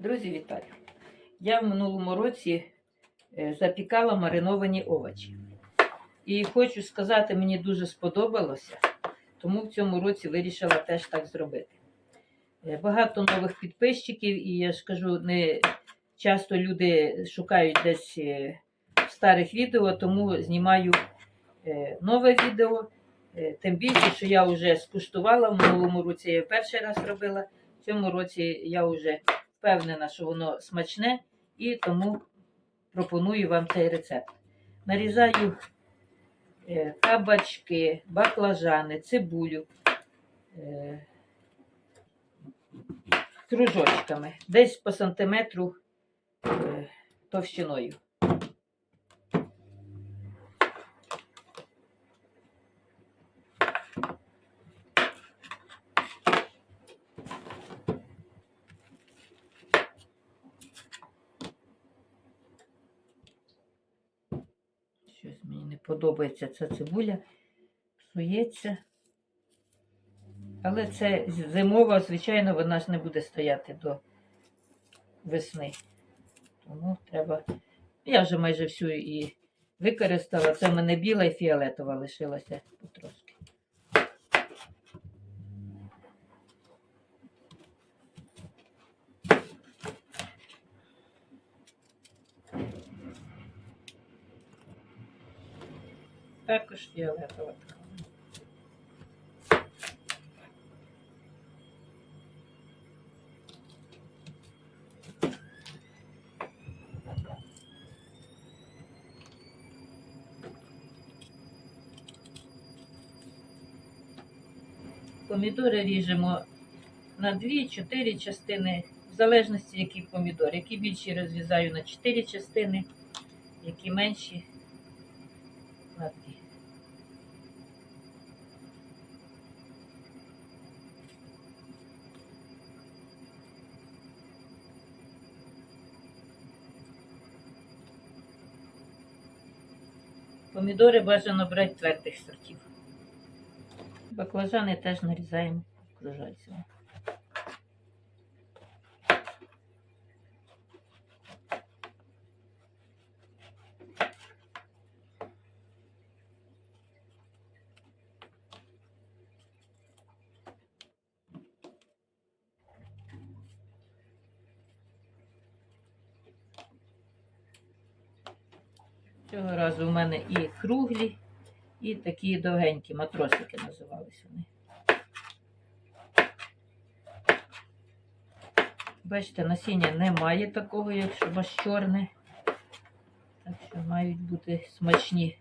Друзі, вітаю! Я в минулому році е, запікала мариновані овочі. І хочу сказати, мені дуже сподобалося, тому в цьому році вирішила теж так зробити. Е, Багато нових підписчиків, і я ж кажу, не часто люди шукають десь е, старих відео, тому знімаю нове відео. Тим більше, що я вже скуштувала в минулому році, я перший раз робила. В цьому році я вже впевнена, що воно смачне, і тому пропоную вам цей рецепт. Нарізаю е, кабачки, баклажани, цибулю е, кружочками, десь по сантиметру е, товщиною. Щось мені не подобається ця цибуля, псується. Але це зимова, звичайно, вона ж не буде стояти до весни. Тому треба. Я вже майже всю і використала. Це в мене біла і фіолетова лишилася потрошки. Також фіолетова така. Помідори ріжемо на 2-4 частини, в залежності, які помідори. Які більші розрізаю на 4 частини, які менші Помідори бажано брати твердих сортів. Баклажани теж нарізаємо кружальцями. Цього разу у мене і круглі, і такі довгенькі матросики називались вони. Бачите, насіння немає такого, якщо вас чорне. Так що мають бути смачні.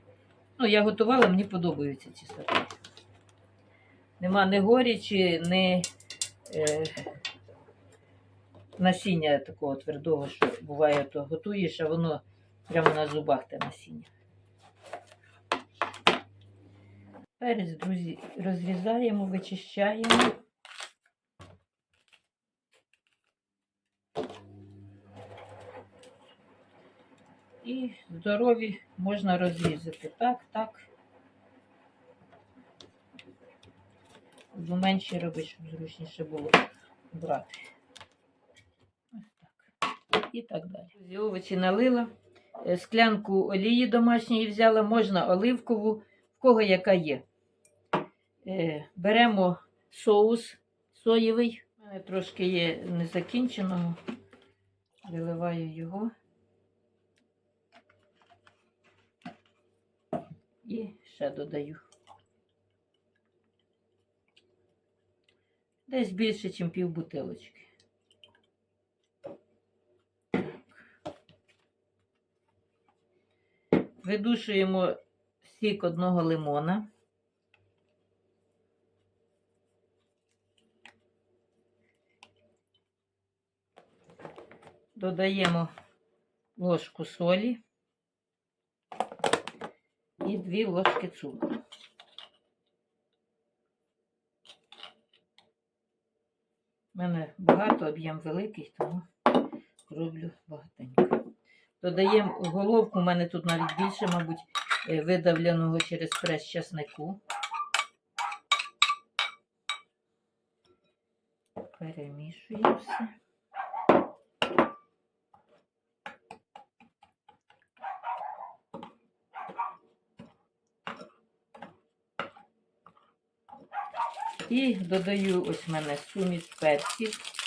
Ну, я готувала, мені подобаються ці сорти. Нема ні горічі, ні е, насіння такого твердого, що буває, то готуєш, а воно прямо на зубах те насіння. Перець, друзі, розрізаємо, вичищаємо. І здорові можна розрізати. Так, так. Менше робити, щоб зручніше було брати. Ось так. І так далі. Овочі налила. Е, Склянку олії домашньої взяла, можна оливкову, в кого яка є. Е, Беремо соус соєвий. У мене трошки є незакінченого. Виливаю його. І ще додаю. Десь більше, ніж пів бутилочки. Видушуємо сік одного лимона. Додаємо ложку солі і дві ложки цукру. У мене багато, об'єм великий, тому роблю багатенько. Додаємо головку, у мене тут навіть більше, мабуть, е, видавленого через прес часнику. Перемішуємо все. І додаю ось в мене суміш перців.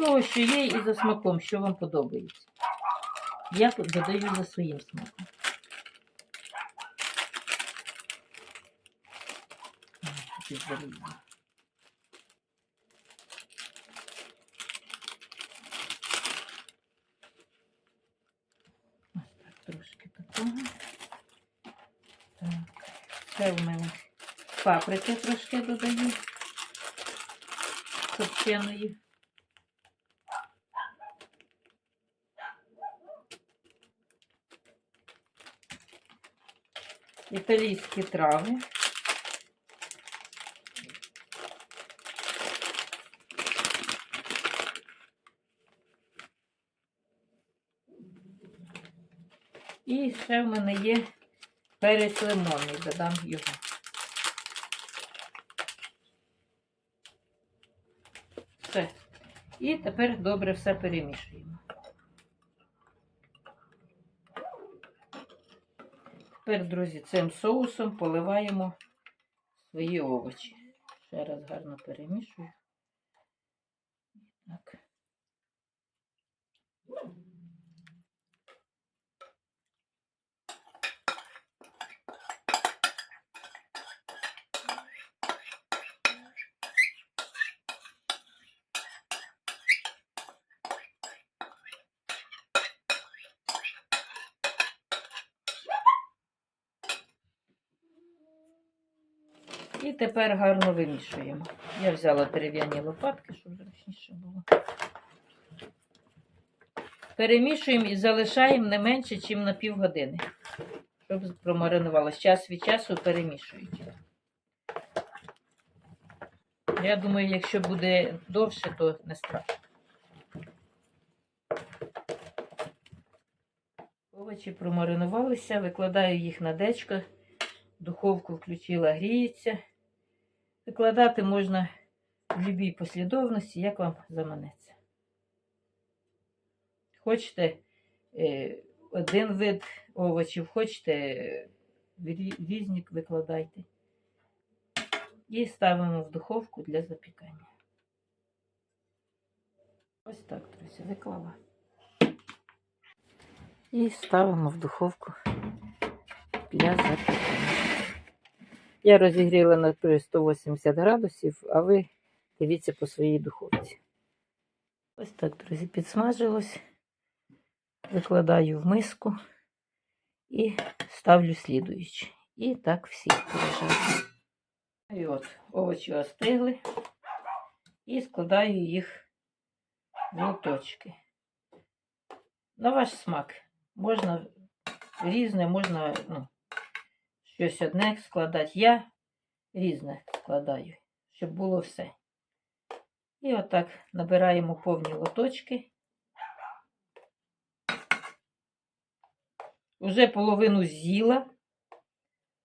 Того, що є, і за смаком, що вам подобається. Я додаю за своїм смаком. Ось так, трошки такого. Так, це в мене паприки трошки додаю. Копченої. Італійські трави. І ще в мене є перець лимонний, додам його. Все. І тепер добре все перемішуємо. Тепер, друзі, цим соусом поливаємо свої овочі. Ще раз гарно перемішую. Так. І тепер гарно вимішуємо. Я взяла дерев'яні лопатки, щоб зручніше було. Перемішуємо і залишаємо не менше, ніж на півгодини, щоб промаринувалося. Час від часу перемішуючи. Я думаю, якщо буде довше, то не страшно. Овочі промаринувалися, викладаю їх на дечко, духовку включила, гріється. Викладати можна в будь-якій послідовності, як вам заманеться. Хочете е, один вид овочів, хочете е, рі- різні викладайте. І ставимо в духовку для запікання. Ось так, друзі, виклала. І ставимо в духовку для запікання. Я розігріла на 180 градусів, а ви дивіться по своїй духовці. Ось так, друзі, підсмажилось. Викладаю в миску і ставлю слідуючи. І так всі полежать. І от овочі остигли. І складаю їх в лоточки. На ваш смак. Можна різне, можна ну, щось одне складати. Я різне складаю, щоб було все. І отак набираємо повні лоточки. Уже половину з'їла.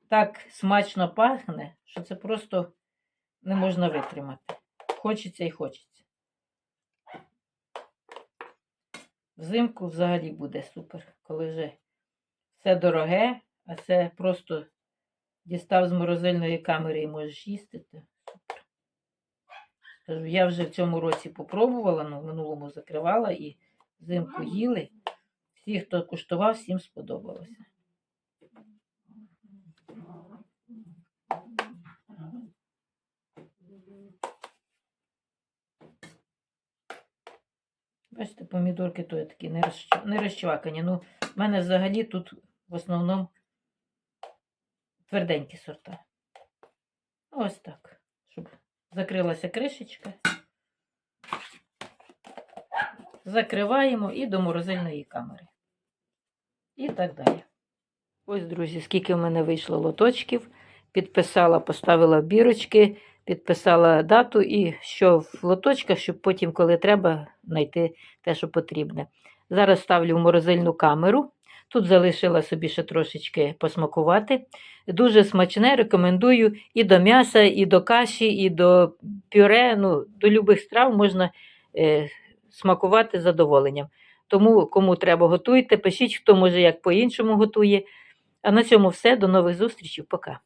Так смачно пахне, що це просто не можна витримати. Хочеться і хочеться. Взимку взагалі буде супер, коли вже все дороге, а це просто дістав з морозильної камери і можеш їсти. Супер. Я вже в цьому році попробувала, ну в минулому закривала і взимку їли. Всі, хто куштував, всім сподобалося. Бачите, помідорки то є такі не розчвакані. Ну, в мене взагалі тут в основному тверденькі сорта. Ось так. Щоб закрилася кришечка. Закриваємо і до морозильної камери. І так далі. Ось, друзі, скільки в мене вийшло лоточків. Підписала, поставила бірочки, підписала дату і що в лоточках, щоб потім, коли треба, знайти те, що потрібне. Зараз ставлю в морозильну камеру. Тут залишила собі ще трошечки посмакувати. Дуже смачне, рекомендую і до м'яса, і до каші, і до пюре. Ну, до любих страв можна е, смакувати з задоволенням. Тому, кому треба, готуйте, пишіть, хто може як по-іншому готує. А на цьому все. До нових зустрічей. Пока.